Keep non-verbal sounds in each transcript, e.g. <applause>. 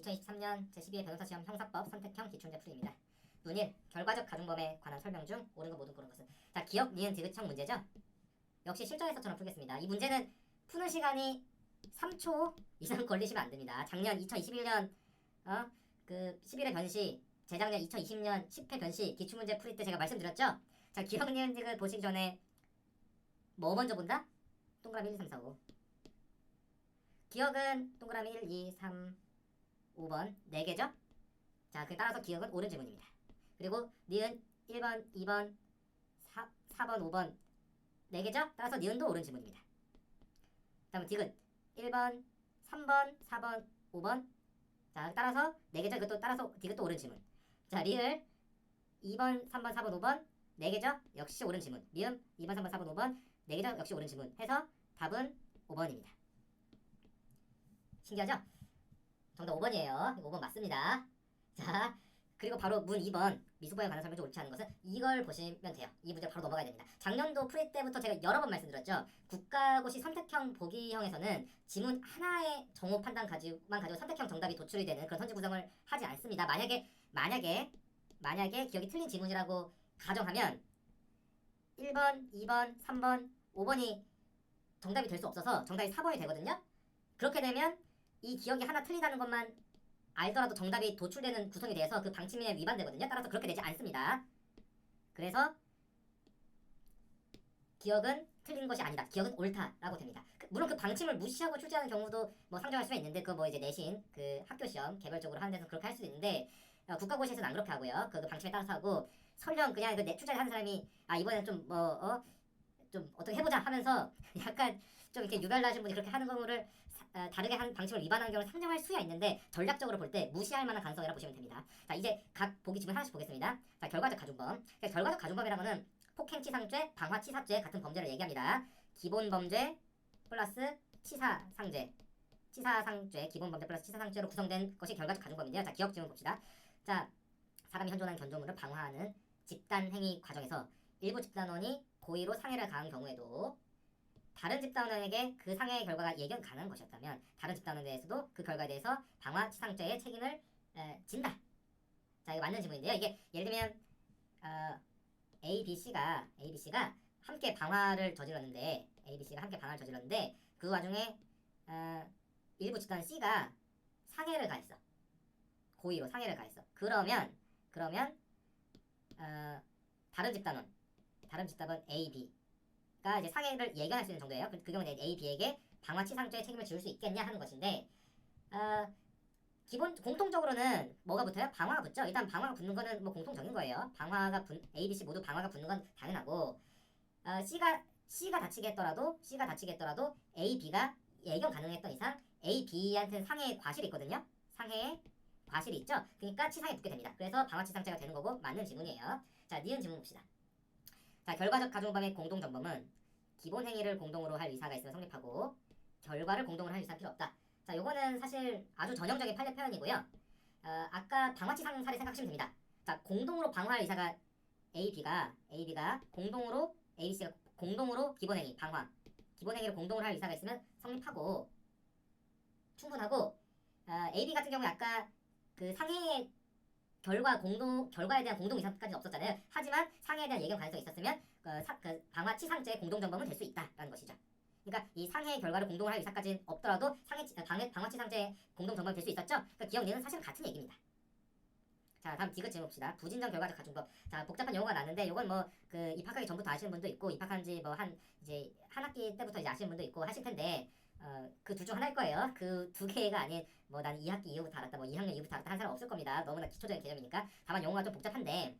2023년 제12회 변호사 시험 형사법 선택형 기출문제 풀이입니다. 문일 결과적 가중범에 관한 설명 중 옳은 거 모든 고른 것은 자 기억 니은 디귿청 문제죠. 역시 실전에서처럼 풀겠습니다. 이 문제는 푸는 시간이 3초 이상 걸리시면 안 됩니다. 작년 2021년 어 그 11회 변시 재작년 2020년 10회 변시 기출문제 풀이 때 제가 말씀드렸죠. 자 기억 니은 디귿 보시기 전에 뭐 먼저 본다? 동그라미 1, 2, 3, 4, 5 기억은 동그라미 1, 2, 3, 5번 4개죠? 자, 그 따라서 기억은 옳은 질문입니다. 그리고 니은 1번, 2번, 4, 4번, 5번 4개죠? 따라서 니은도 옳은 질문입니다. 다음 디귿 1번, 3번, 4번, 5번 자, 따라서 4개죠? 이것도 따라서 디귿도 옳은 질문. 자, 리을 2번, 3번, 4번, 5번 4개죠? 역시 옳은 질문. 미음 2번, 3번, 4번, 5번 4개죠? 역시 옳은 질문. 해서 답은 5번입니다. 신기하죠? 정답 5번이에요. 5번 맞습니다. 자, 그리고 바로 문 2번 미수보에 관한 설명 중 옳지 않은 것은 이걸 보시면 돼요. 이 문제 바로 넘어가야 됩니다. 작년도 프리 때부터 제가 여러 번 말씀드렸죠. 국가고시 선택형 보기형에서는 지문 하나의 정오 판단 가지고만 가지고 선택형 정답이 도출이 되는 그런 선지 구성을 하지 않습니다. 만약에 만약에 만약에 기억이 틀린 지문이라고 가정하면 1번, 2번, 3번, 5번이 정답이 될 수 없어서 정답이 4번이 되거든요. 그렇게 되면 이 기억이 하나 틀리다는 것만 알더라도 정답이 도출되는 구성이 돼서 그 방침에 위반되거든요. 따라서 그렇게 되지 않습니다. 그래서 기억은 틀린 것이 아니다. 기억은 옳다라고 됩니다. 그- 물론 그 방침을 무시하고 출제하는 경우도 뭐 상정할 수가 있는데 그뭐 이제 내신 그 학교 시험 개별적으로 하는 데서 그렇게 할 수도 있는데 어, 국가고시에서는 안 그렇게 하고요. 그, 그 방침에 따라서 하고 설령 그냥 그 내- 출제를 하는 사람이 아 이번엔 좀뭐 어, 좀 어떻게 해보자 하면서 <laughs> 약간 좀 이렇게 유별나신 분이 그렇게 하는 경우를 다르게 한 방침을 위반하는 경우를 상정할 수야 있는데 전략적으로 볼 때 무시할 만한 가능성이라 보시면 됩니다. 자 이제 각 보기 지문 하나씩 보겠습니다. 자 결과적 가중범. 결과적 가중범이라는 거는 폭행치상죄, 방화치사죄 같은 범죄를 얘기합니다. 기본 범죄 플러스 치사상죄. 치사상죄, 기본 범죄 플러스 치사상죄로 구성된 것이 결과적 가중범인데요. 자 기억 지문 봅시다. 자 사람이 현존하는 견조물을 방화하는 집단 행위 과정에서 일부 집단원이 고의로 상해를 가한 경우에도 다른 집단원에게 그 상해의 결과가 예견 가능한 것이었다면 다른 집단원에 대해서도 그 결과에 대해서 방화치상죄의 책임을 에, 진다. 자 이거 맞는 질문인데요. 이게 예를 들면 어, A, B, C가 A, B, C가 함께 방화를 저질렀는데 A, B, C가 함께 방화를 저질렀는데 그 와중에 어, 일부 집단 C가 상해를 가했어. 고의로 상해를 가했어. 그러면 그러면 어, 다른 집단원 다른 집단원 A, B 가 이제 상해를 예견할 수 있는 정도예요. 그, 그 경우는 A, B에게 방화 치상죄의 책임을 지울 수 있겠냐 하는 것인데 어, 기본 공통적으로는 뭐가 붙어요? 방화가 붙죠. 일단 방화가 붙는 거는 뭐 공통적인 거예요. 방화가 붙 A, B, C 모두 방화가 붙는 건 당연하고 어, C가 C가 다치게 했더라도 C가 다치게 했더라도 A, B가 예견 가능했던 이상 A, B한테는 상해의 과실이 있거든요. 상해의 과실이 있죠. 그러니까 치상에 붙게 됩니다. 그래서 방화치상죄가 되는 거고 맞는 지문이에요. 자, 니은 지문 봅시다. 자, 결과적 가중범의 공동 전범은 기본 행위를 공동으로 할 의사가 있으면 성립하고 결과를 공동으로 할 의사는 필요 없다. 자, 요거는 사실 아주 전형적인 판례 표현이고요. 어, 아까 방화치상 사례 생각하시면 됩니다. 자, 공동으로 방화할 의사가 A, B가 A, B가 공동으로 A, C가 공동으로 기본 행위 방화 기본 행위를 공동으로 할 의사가 있으면 성립하고 충분하고 어, A, B 같은 경우에 아까 그 상해의 결과 공동 결과에 대한 공동 의사까지는 없었잖아요. 하지만 상해에 대한 예견 가능성이 있었으면 그, 사, 그 방화 치상죄의 공동 전범은 될 수 있다라는 것이죠. 그러니까 이 상해의 결과를 공동으로 할 의사까지는 없더라도 상해 방해, 방화 치상죄의 공동 전범이 될 수 있었죠. 그 기억리는 사실은 같은 얘기입니다. 자 다음 디귿 질문 봅시다. 부진정 결과적 가중법. 자 복잡한 용어가 나는데 이건 뭐 그 입학하기 전부터 아시는 분도 있고 입학한 지 뭐 한 이제 한 학기 때부터 이제 아시는 분도 있고 하실 텐데 어, 그 둘 중 하나일 거예요. 그 두 개가 아닌 뭐난 2학기 이후부터 알았다, 뭐 2학년 이후부터 알았다 한 사람 없을 겁니다. 너무나 기초적인 개념이니까. 다만 용어가 좀 복잡한데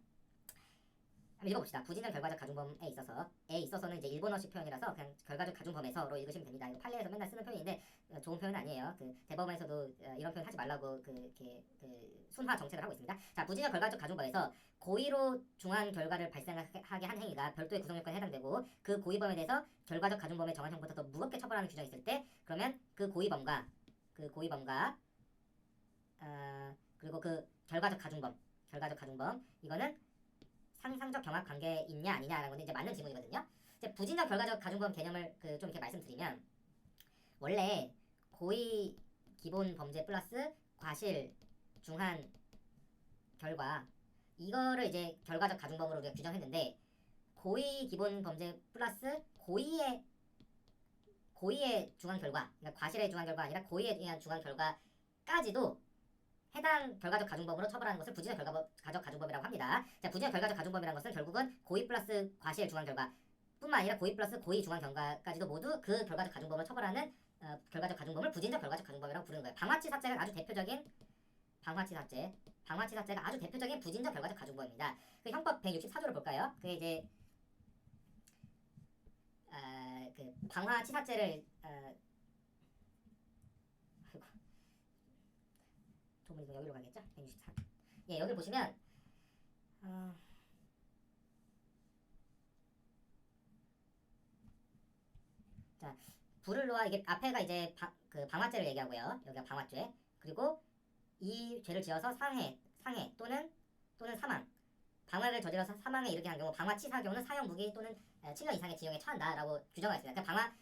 한번 읽어봅시다. 부진정 결과적 가중범에 있어서 에 있어서는 이제 일본어식 표현이라서 그냥 결과적 가중범에서로 읽으시면 됩니다. 이거 판례에서 맨날 쓰는 표현인데 어, 좋은 표현은 아니에요. 그 대법원에서도 어, 이런 표현 하지 말라고 그 이렇게 그 순화 정책을 하고 있습니다. 자, 부진정 결과적 가중범에서 고의로 중한 결과를 발생하게 한 행위가 별도의 구성 요건에 해당되고 그 고의범에 대해서 결과적 가중범의 정한 형보다 더 무겁게 처벌하는 규정이 있을 때 그러면 그 고의범과 그 고의범과 어, 그리고 그 결과적 가중범 결과적 가중범 이거는 상상적 경합 관계 있냐 아니냐라는 건데 이제 맞는 질문이거든요. 이제 부진적 결과적 가중범 개념을 그 좀 이렇게 말씀드리면 원래 고의 기본 범죄 플러스 과실, 중한, 결과 이거를 이제 결과적 가중범으로 우리가 규정했는데 고의 기본 범죄 플러스 고의의 고의의 중한 결과, 그러니까 과실의 중한 결과 아니라 고의에 의한 중한 결과까지도 해당 결과적 가중범으로 처벌하는 것을 부진적 결과적 가중범이라고 합니다. 자, 부진적 결과적 가중범이라는 것은 결국은 고의 플러스 과실 중한 결과 뿐만 아니라 고의 플러스 고의 중한 결과까지도 모두 그 결과적 가중범을 처벌하는 어, 결과적 가중범을 부진적 결과적 가중범이라고 부르는 거예요. 방화치 사죄가 아주 대표적인 방화치 사죄, 방화치 사죄가 아주 대표적인 부진적 결과적 가중범입니다. 그 형법 164조를 볼까요? 그게 이제 아, 그 방화치 사죄를 어, 아이고. 조문이 여기로 가겠죠? 164. 예, 여기 보시면 어, 자, 놓아 이게 앞에가 이제 방, 그 방화죄를 얘기하고요. 여기가 방화죄. 그리고 이 죄를 지어서 상해, 상해 또는 또는 사망. 방화를 저질러서 사망에 이르게 한 경우 방화치사 경우는 사형 무기 또는 에, 7년 이상의 징역에 처한다라고 규정하고 있습니다. 그러니까 방화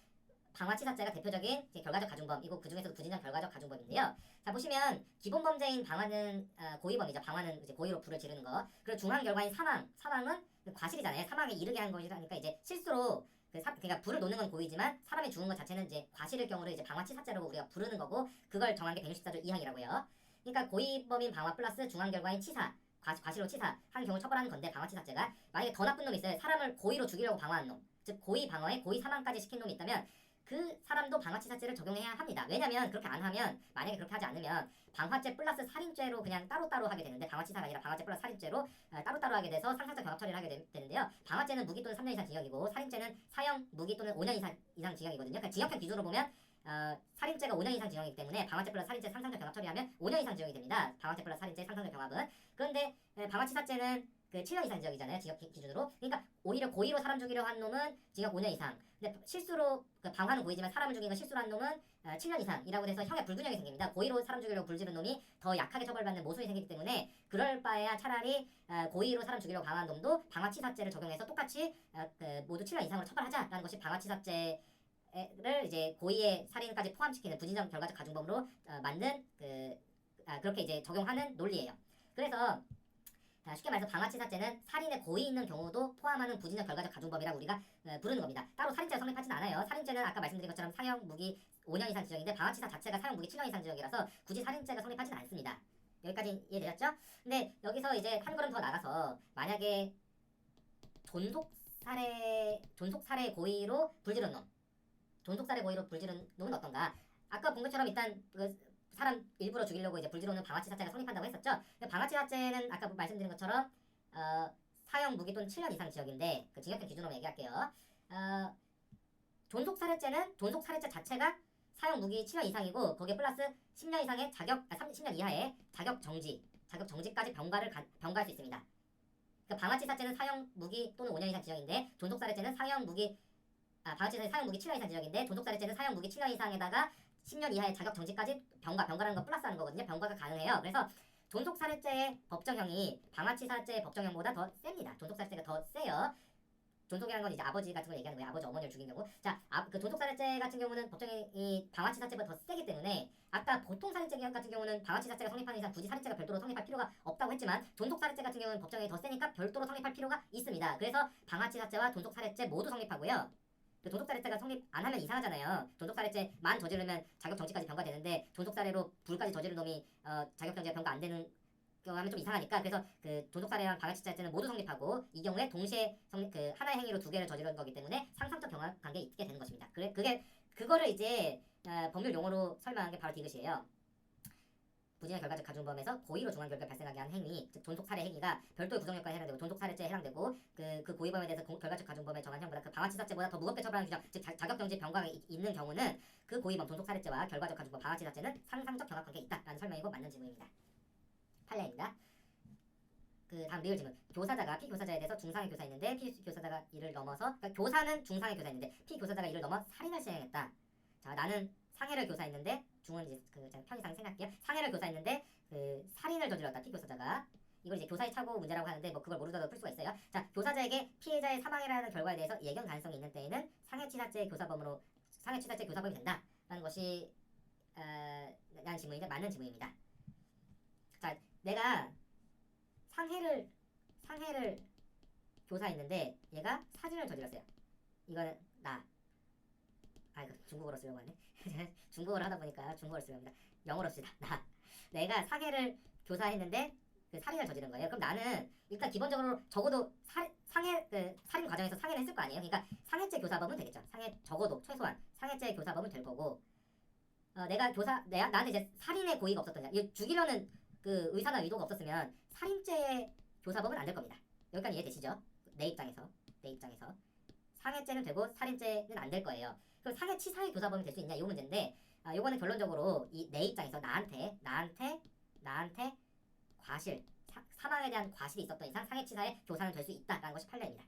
방화치사죄가 대표적인 결과적 가중범이고 그 중에서도 부진적 결과적 가중범인데요. 자 보시면 기본 범죄인 방화는 어, 고의범이죠. 방화는 이제 고의로 불을 지르는 거. 그리고 중한 결과인 사망, 사망은 과실이잖아요. 사망에 이르게 한 것이라니까 이제 실수로 그 사, 그러니까 불을 놓는 건 고의지만 사람이 죽은 것 자체는 이제 과실일 경우를 이제 방화치사죄라고 우리가 부르는 거고 그걸 정한 게 164조 2항이라고요. 그러니까 고의범인 방화 플러스 중한 결과인 치사, 과, 과실로 치사 한 경우 처벌하는 건데 방화치사죄가 만약에 더 나쁜 놈이 있어요. 사람을 고의로 죽이려고 방화한 놈, 즉 고의 방화에 고의 사망까지 시킨 놈이 있다면 그 사람도 방화치사죄를 적용해야 합니다. 왜냐면 그렇게 안 하면 만약에 그렇게 하지 않으면 방화죄 플러스 살인죄로 그냥 따로따로 하게 되는데 방화치사가 아니라 방화죄 플러스 살인죄로 어, 따로따로 하게 돼서 상상적 경합 처리를 하게 되, 는데요 방화죄는 무기 또는 3년 이상 징역이고 살인죄는 사형 무기 또는 5년 이상, 이상 징역이거든요. 그러니까 징역형 기준으로 보면 어, 살인죄가 5년 이상 징역이기 때문에 방화죄 플러스 살인죄 상상적 경합 처리하면 5년 이상 징역이 됩니다. 방화죄 플러스 살인죄 상상적 경합은 그런데 에, 방화치사죄는 그 7년 이상 징역이잖아요. 징역 기- 기준으로. 그러니까 오히려 고의로 사람 죽이려 한 놈은 징역 5년 이상. 근데 실수로 그 방화는 고의지만 사람을 죽인 거 실수로 한 놈은 어, 7년 이상이라고 돼서 형의 불균형이 생깁니다. 고의로 사람 죽이려고 불지른 놈이 더 약하게 처벌받는 모순이 생기기 때문에 그럴 바에야 차라리 어, 고의로 사람 죽이려고 방한 놈도 방화치사죄를 적용해서 똑같이 어, 그 모두 7년 이상으로 처벌하자라는 것이 방화치사죄 를 이제 고의의 살인까지 포함시키는 부진적 결과적 가중범으로 어, 만든 그 아, 그렇게 이제 적용하는 논리예요. 그래서 자, 쉽게 말해서 방화치사죄는 살인의 고의 있는 경우도 포함하는 부진적 결과적 가중범이라고 우리가 어, 부르는 겁니다. 따로 살인죄가 성립하진 않아요. 살인죄는 아까 말씀드린 것처럼 사형 무기 5년 이상 지역인데 방화치사 자체가 사형 무기 7년 이상 지역이라서 굳이 살인죄가 성립하진 않습니다. 여기까지 이해되셨죠? 근데 여기서 이제 한 걸음 더 나가서 만약에 존속 살해 존속 살해 고의로 불지른 놈, 존속 살해 고의로 불지른 놈은 어떤가? 아까 본 것처럼 일단 그 사람 일부러 죽이려고 이제 불지르는 방화치사죄가 성립한다고 했었죠. 근데 방화치사죄는 아까 말씀드린 것처럼 어, 사형 무기 또는 7년 이상 지역인데 그 징역형 기준으로 얘기할게요. 어, 존속 살해죄는 존속 살해죄 자체가 사형 무기 7년 이상이고 거기에 플러스 10년 이상의 자격 아, 30년 이하의 자격 정지, 자격 정지까지 병가를 가, 병가할 수 있습니다. 그 방화치사죄는 사형 무기 또는 5년 이상 지역인데 존속 살해죄는 사형 무기 아 방화치사죄는 사형 무기 7년 이상 지역인데 존속 살해죄는 사형 무기 7년 이상에다가 10년 이하의 자격 정지까지 병가 병가라는 거 플러스하는 거거든요. 병가가 가능해요. 그래서 존속 살해죄의 법정형이 방화치사죄의 법정형보다 더 셉니다. 존속 살해죄가 더 세요. 존속이라는 건 이제 아버지 같은 걸 얘기하는 거예요. 아버지 어머니를 죽인 경우. 자, 아, 그 존속 살해죄 같은 경우는 법정이 방화치사죄보다 더 세기 때문에 아까 보통 살인죄 같은 경우는 방화치사죄가 성립하는 이상 굳이 살인죄가 별도로 성립할 필요가 없다고 했지만 존속 살해죄 같은 경우는 법정이 더 세니까 별도로 성립할 필요가 있습니다. 그래서 방화치사죄와 존속 살해죄 모두 성립하고요. 그 존속살해죄가 성립 안 하면 이상하잖아요. 존속살해죄만 저지르면 자격 정지까지 병가되는데 존속살해로 불까지 저지른 놈이 어, 자격 정지가 병가 안 되는 경우 하면 좀 이상하니까 그래서 그 존속살해랑 방해치사죄는 모두 성립하고 이 경우에 동시에 성립 그 하나의 행위로 두 개를 저지른 거기 때문에 상상적 경합 관계에 있게 되는 것입니다. 그래 그게 그거를 이제 어, 법률 용어로 설명한 게 바로 이것이에요. 부진의 결과적 가중범에서 고의로 중한 결과를 발생하게 한 행위, 즉 존속 살해 행위가 별도의 구성요건에 해당되고 존속 살해죄에 해당되고 그, 그 고의범에 대해서 고- 결과적 가중범에 정한 형보다 그 방화치사죄보다 더 무겁게 처벌하는 규정, 즉 자, 자격정지 병과가 이- 있는 경우는 그 고의범 존속 살해죄와 결과적 가중범 방화치사죄는 상상적 경합 관계에 있다라는 설명이고 맞는 질문입니다. 판례입니다. 그 다음 리을 질문. 교사자가 피교사자에 대해서 중상의 교사였는데 피교사자가 이를 넘어서 그러니까 교사는 중상의 교사였는데 피교사자가 이를 넘어 살인을 시행했다. 자 나는 상해를 교사했는데 중은 이제 그 편의상 생각할게요. 상해를 교사했는데 그 살인을 저질렀다 피교사자가. 이걸 이제 교사의 착오 문제라고 하는데 뭐 그걸 모르더라도 풀 수가 있어요. 자 교사자에게 피해자의 사망이라는 결과에 대해서 예견 가능성이 있는 때에는 상해치사죄 교사범으로 상해치사죄 교사범이 된다라는 것이 어, 라는 질문인데 맞는 질문입니다. 내가 상해를 상해를 교사했는데 얘가 사진을 저질렀어요. 나. 아 이거 중국어로 쓰려고 하네. <laughs> 중국어로 하다 보니까 중국어로 쓰려고 합니다. 영어로 쓰다. 나. 내가 상해를 교사했는데 그 살인을 저지른 거예요. 그럼 나는 일단 기본적으로 적어도 살, 상해 그 살인 과정에서 상해를 했을 거 아니에요. 그러니까 상해죄 교사범은 되겠죠. 상해 적어도 최소한 상해죄 교사범은 될 거고. 어, 내가 교사 내가 나한테 이제 살인의 고의가 없었더냐. 이 죽이려는 그 의사나 의도가 없었으면 살인죄 교사범은 안 될 겁니다. 여기까지 이해되시죠? 내 입장에서 내 입장에서 상해죄는 되고 살인죄는 안 될 거예요. 그럼 상해치사의 교사범이 될 수 있냐 이 문제인데 아, 요거는 결론적으로 이 내 입장에서 나한테 나한테 나한테 과실 사, 사망에 대한 과실이 있었던 이상 상해 치사의 교사는 될 수 있다라는 것이 판례입니다.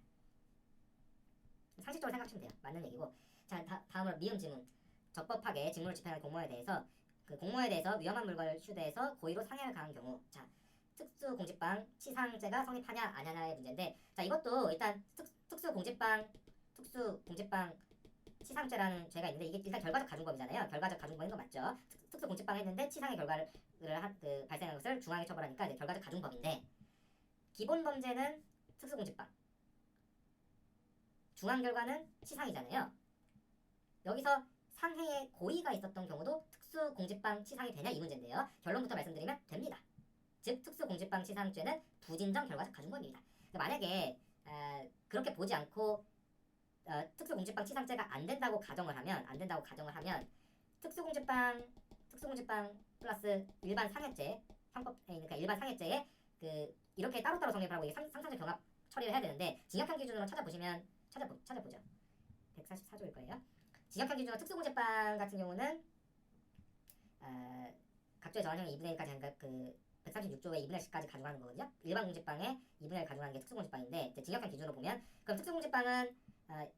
상식적으로 생각하시면 돼요. 맞는 얘기고 자 다, 다음으로 미음 지문 적법하게 직무를 집행할 공무원에 대해서 그 공무원에 대해서 위험한 물건을 휴대해서 고의로 상해를 가한 경우 자 특수공직방 치상죄가 성립하냐 안 하냐의 문제인데 자 이것도 일단 특, 특수공직방 특수공직방 치상죄라는 죄가 있는데 이게 일단 결과적 가중범이잖아요. 결과적 가중범인 거 맞죠? 특, 특수공직방 했는데 치상의 결과를 한, 그 발생한 것을 중앙에 처벌하니까 이제 결과적 가중범인데 기본 범죄는 특수공직방 중앙 결과는 치상이잖아요. 여기서 상해의 고의가 있었던 경우도 특수공직방 치상이 되냐 이 문제인데요. 결론부터 말씀드리면 됩니다. 즉 특수공직방 치상죄는 부진정 결과적 가중범입니다. 그러니까 만약에 어, 그렇게 보지 않고 어, 특수공직방 치상죄가 안 된다고 가정을 하면 안 된다고 가정을 하면 특수공직방 특수공직방 플러스 일반 상해죄 있는 그러니까 일반 상해죄에 그 이렇게 따로따로 성립을 하고 상상적 경합 처리를 해야 되는데 징역형 기준으로 찾아보시면 찾아보, 찾아보죠. 144조일 거예요. 징역형 기준으로 특수공직방 같은 경우는 어, 각조의 정한형이 2분의 1까지 하니까 그 136조의 2분의 10까지 가져가는 거거든요. 일반 공직방에 2분의 1 가져가는 게 특수공직방인데 이제 징역형 기준으로 보면 그럼 특수공직방은 어,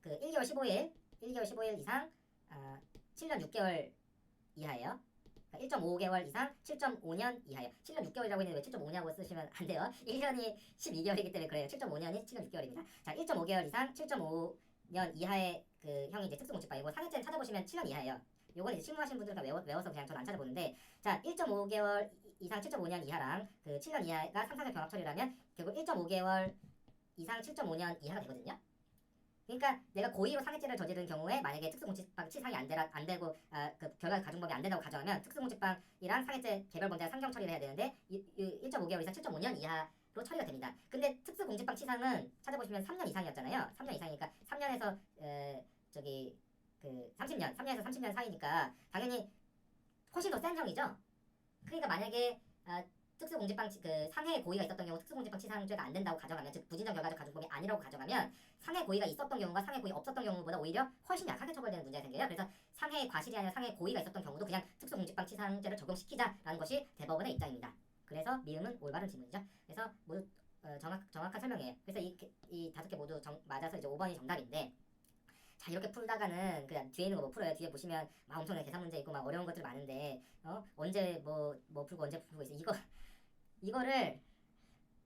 그 1개월 15일, 1개월 15일 이상 어, 7년 6개월 이하예요. 그러니까 1.5개월 이상 7.5년 이하예요. 7년 6개월이라고 했는데 왜 7.5냐고 쓰시면 안 돼요. <laughs> 1년이 12개월이기 때문에 그래요. 7.5년이 7년 6개월입니다. 자, 1.5개월 이상 7.5년 이하의 그 형이 이제 특수공직방이고 상해죄는 찾아보시면 7년 이하예요. 요건 이제 실무하신 분들은 다 외워, 외워서 그냥 저는 안 찾아보는데 자 1.5개월 이상 7.5년 이하랑 그 7년 이하가 상상적 경합 처리라면 결국 1.5개월 이상 7.5년 이하가 되거든요. 그러니까 내가 고의로 상해죄를 저지른 경우에 만약에 특수공직방 치상이 안 되라 안 되고 아, 그 결과 가중범이 안 된다고 가정하면 특수공직방이랑 상해죄 개별 범죄 상경 처리를 해야 되는데 이, 이 1.5개월 이상 7.5년 이하로 처리가 됩니다. 근데 특수공직방 치상은 찾아보시면 3년 이상이었잖아요. 3년 이상이니까 3년에서 에, 저기 그 30년, 3년에서 30년 사이니까 당연히 훨씬 더 센 형이죠. 그러니까 만약에 아, 특수공직방 치- 그 상해 고의가 있었던 경우 특수공직방 치상죄가 안 된다고 가정하면 즉 부진정 결과적 가중범이 아니라고 가정하면 상해 고의가 있었던 경우가 상해 고의 없었던 경우보다 오히려 훨씬 약하게 처벌되는 문제가 생겨요. 그래서 상해 과실이 아니라 상해 고의가 있었던 경우도 그냥 특수공직방 치상죄를 적용시키자라는 것이 대법원의 입장입니다. 그래서 미음은 올바른 질문이죠. 그래서 모두 어, 정확 정확한 설명이에요. 그래서 이, 이 다섯 개 모두 정, 맞아서 이제 5번이 정답인데 자 이렇게 풀다가는 그냥 뒤에 있는 거못 풀어요. 뒤에 보시면 막 엄청나게 계산 문제 있고 막 어려운 것들 많은데 어 언제 뭐뭐 풀고 언제 풀고 있어 이거 이거를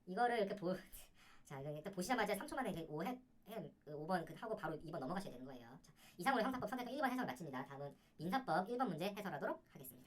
이거를 이렇게 보 <laughs> 자, 일단 보시자마자 3초 만에 이렇게 5 해, 해, 5번 그 하고 바로 2번 넘어가셔야 되는 거예요. 자, 이상으로 형사법 선택과 1번 해설 마칩니다. 다음은 민사법 1번 문제 해설하도록 하겠습니다.